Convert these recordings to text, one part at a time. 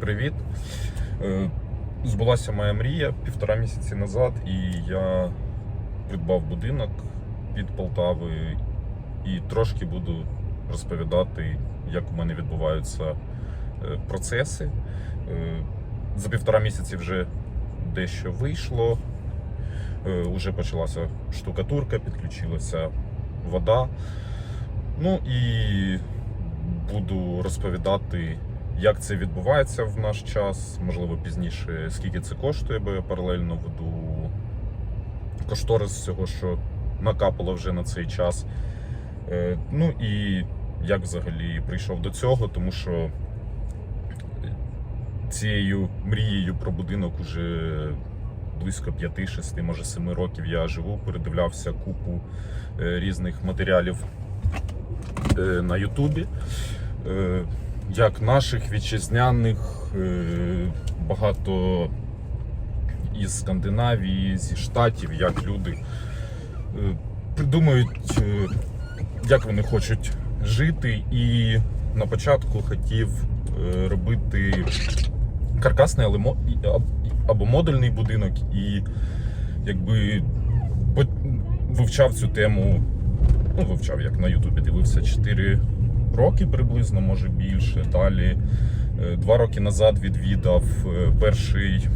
Привіт. Е, Збулася моя мрія півтора місяці назад, і я придбав будинок під Полтавою і трошки буду розповідати, як у мене відбуваються е, процеси. Е, За півтора місяці вже дещо вийшло. Уже почалася штукатурка, підключилася вода. Ну і буду розповідати, як це відбувається в наш час, можливо, пізніше, скільки це коштує, бо я паралельно веду кошторис всього, що накапало вже на цей час. Е, Ну і як взагалі прийшов до цього, тому що цією мрією про будинок уже близько 5-6, може 7 років я живу, передивлявся купу е, різних матеріалів е, на Ютубі. Як наших вітчизняних, е, багато із Скандинавії, зі Штатів, як люди е, придумують, е, як вони хочуть жити. І на початку хотів робити каркасний або модульний будинок, і якби вивчав цю тему ну, вивчав, як на Ютубі дивився 4 роки приблизно, може більше. Далі е, два роки назад відвідав е, перший,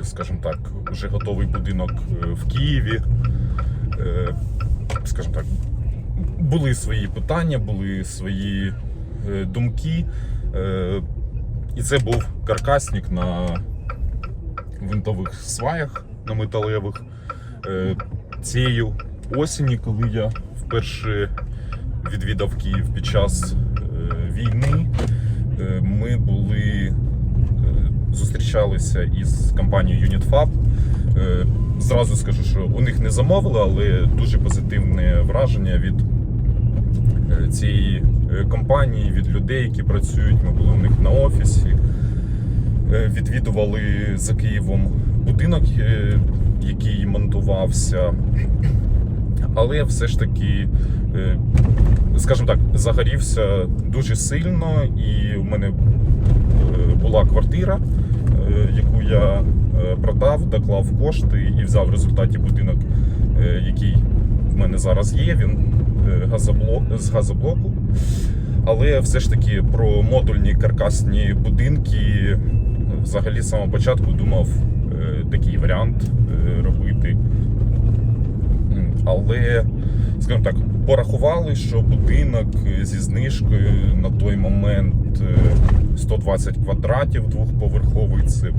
е, скажімо так, вже готовий будинок в Києві. Скажімо так, були свої питання, були свої думки. І це був каркасник на винтових сваях на металевих. Цією осені, коли я вперше відвідав Київ під час е, війни, е, ми були е, зустрічалися із компанією UnitFab. Зразу скажу, що у них не замовили, але дуже позитивне враження від цієї компанії, від людей, які працюють. Ми були у них на офісі. Відвідували за Києвом будинок, який монтувався. Але все ж таки, е, скажімо так, загорівся дуже сильно, і у мене е, була квартира, е, яку я продав, доклав кошти і взяв в результаті будинок, який в мене зараз є. Він з газоблоку. Але все ж таки про модульні каркасні будинки взагалі з самого початку думав такий варіант робити. Але, скажімо так, порахували, що будинок зі знижкою на той момент е, 120 квадратів двохповерховий це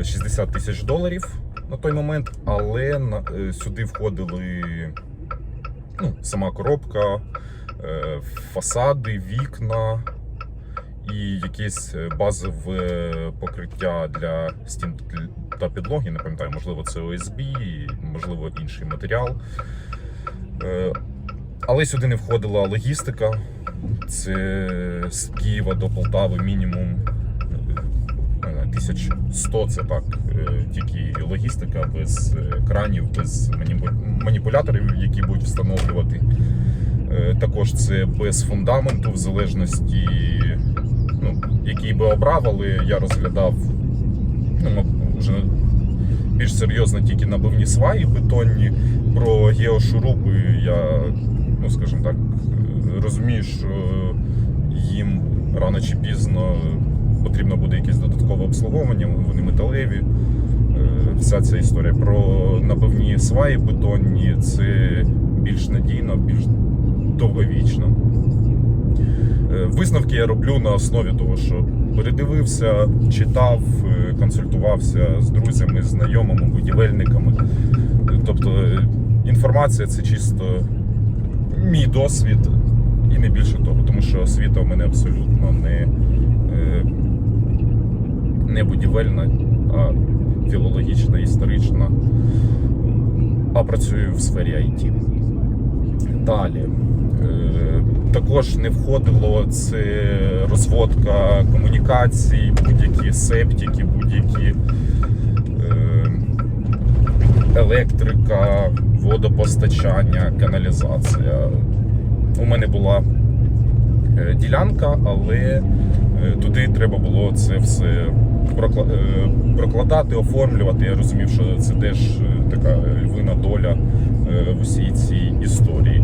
е, 60 тисяч доларів на той момент, але е, сюди входили ну, сама коробка, е, фасади, вікна і якесь е, базове покриття для стін та підлоги. Не пам'ятаю, можливо, це ОСБ, можливо, інший матеріал. Е, Але сюди не входила логістика. Це з Києва до Полтави мінімум е, не знаю, 1100 це так, е, тільки логістика без е, кранів, без маніпуляторів, які будуть встановлювати. Е, Також це без фундаменту, в залежності, ну, який би обрав, але я розглядав ну, вже більш серйозно тільки набивні сваї бетонні. Про геошурупи я, ну скажімо так, розумію, що їм рано чи пізно потрібно буде якесь додаткове обслуговування, вони металеві. Е, Вся ця історія про набивні сваї бетонні це більш надійно, більш довговічно. Е, Висновки я роблю на основі того, що передивився, читав, е, консультувався з друзями, знайомими, будівельниками. Тобто е, інформація це чисто мій досвід і не більше того, тому що освіта в мене абсолютно не, не будівельна, а філологічна, історична, а працюю в сфері IT. Далі. Також не входило це розводка комунікацій, будь-які септики, будь-які е, електрика, водопостачання, каналізація. У мене була е, ділянка, але е, Туди треба було це все прокладати, оформлювати. Я розумів, що це теж така львина доля в усій цій історії.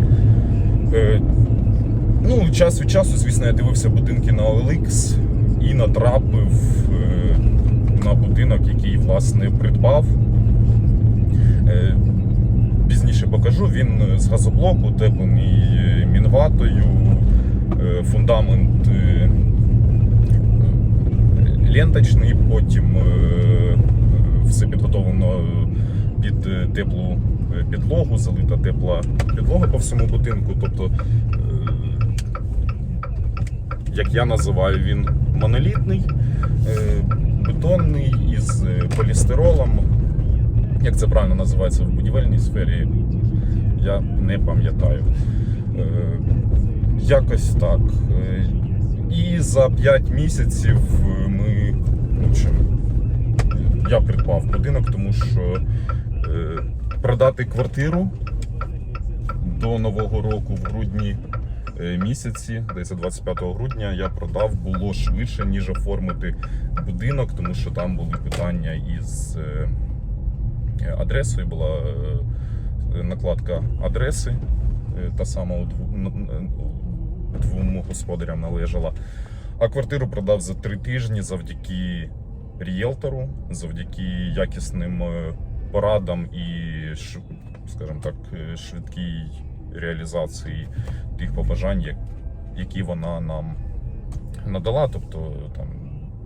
Ну, час від часу, звісно, я дивився будинки на OLX і натрапив е, на будинок, який власне придбав. Е, Пізніше покажу. Він з газоблоку, утеплений е, мінватою, фундамент ленточний, потім все підготовлено під теплу підлогу, залита тепла підлога по всьому будинку. Тобто, як я називаю, він монолітний, е, бетонний із е, полістиролом. Як це правильно називається в будівельній сфері, я не пам'ятаю. Е, Якось так. І за 5 місяців ми. В общем, я придбав будинок, тому що продати квартиру до Нового року в грудні місяці, десь 25 грудня, я продав було швидше, ніж оформити будинок, тому що там були питання із е, адресою, була е, накладка адреси, е, та сама двом господарям належала. А квартиру продав за три тижні завдяки рієлтору, завдяки якісним е, порадам і, скажімо так, е, швидкій реалізації тих побажань, які вона нам надала. Тобто там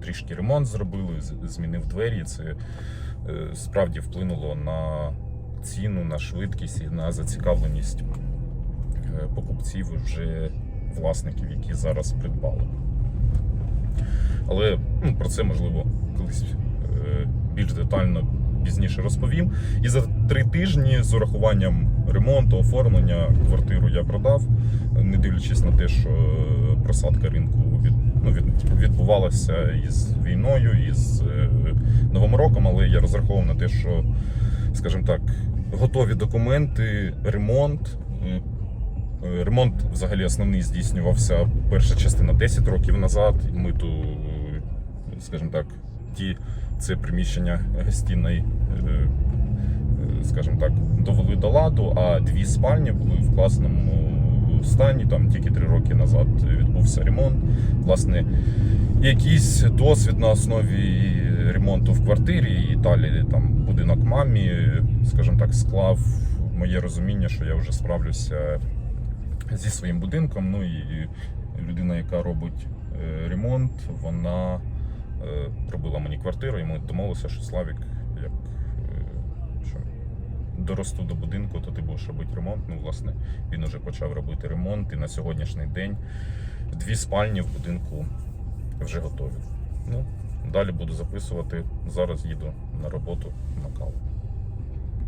трішки ремонт зробили, змінив двері. Це е, справді вплинуло на ціну, на швидкість і на зацікавленість е, покупців вже власників, які зараз придбали. Але ну, про це можливо колись е, більш детально пізніше розповім. І за три тижні з урахуванням ремонту, оформлення квартиру я продав, не дивлячись на те, що е, просадка ринку від, ну, від, відбувалася із війною, із е, Новим роком, але я розраховував на те, що, скажімо так, готові документи, ремонт. е, Ремонт взагалі основний здійснювався перша частина 10 років назад. Ми ту, скажімо так, ті це приміщення гостінної, е, е, скажімо так, довели до ладу, а дві спальні були в класному стані. Там тільки три роки назад відбувся ремонт. Власне, якийсь досвід на основі ремонту в квартирі і далі там будинок мамі, скажімо так, склав моє розуміння, що я вже справлюся зі своїм будинком. Ну і людина, яка робить е, ремонт, вона е, робила мені квартиру, і ми домовилися, що Славік, як е, що доросту до будинку, то ти будеш робити ремонт. Ну, власне, він уже почав робити ремонт, і на сьогоднішній день дві спальні в будинку вже готові. Ну, далі буду записувати. Зараз їду на роботу на каву.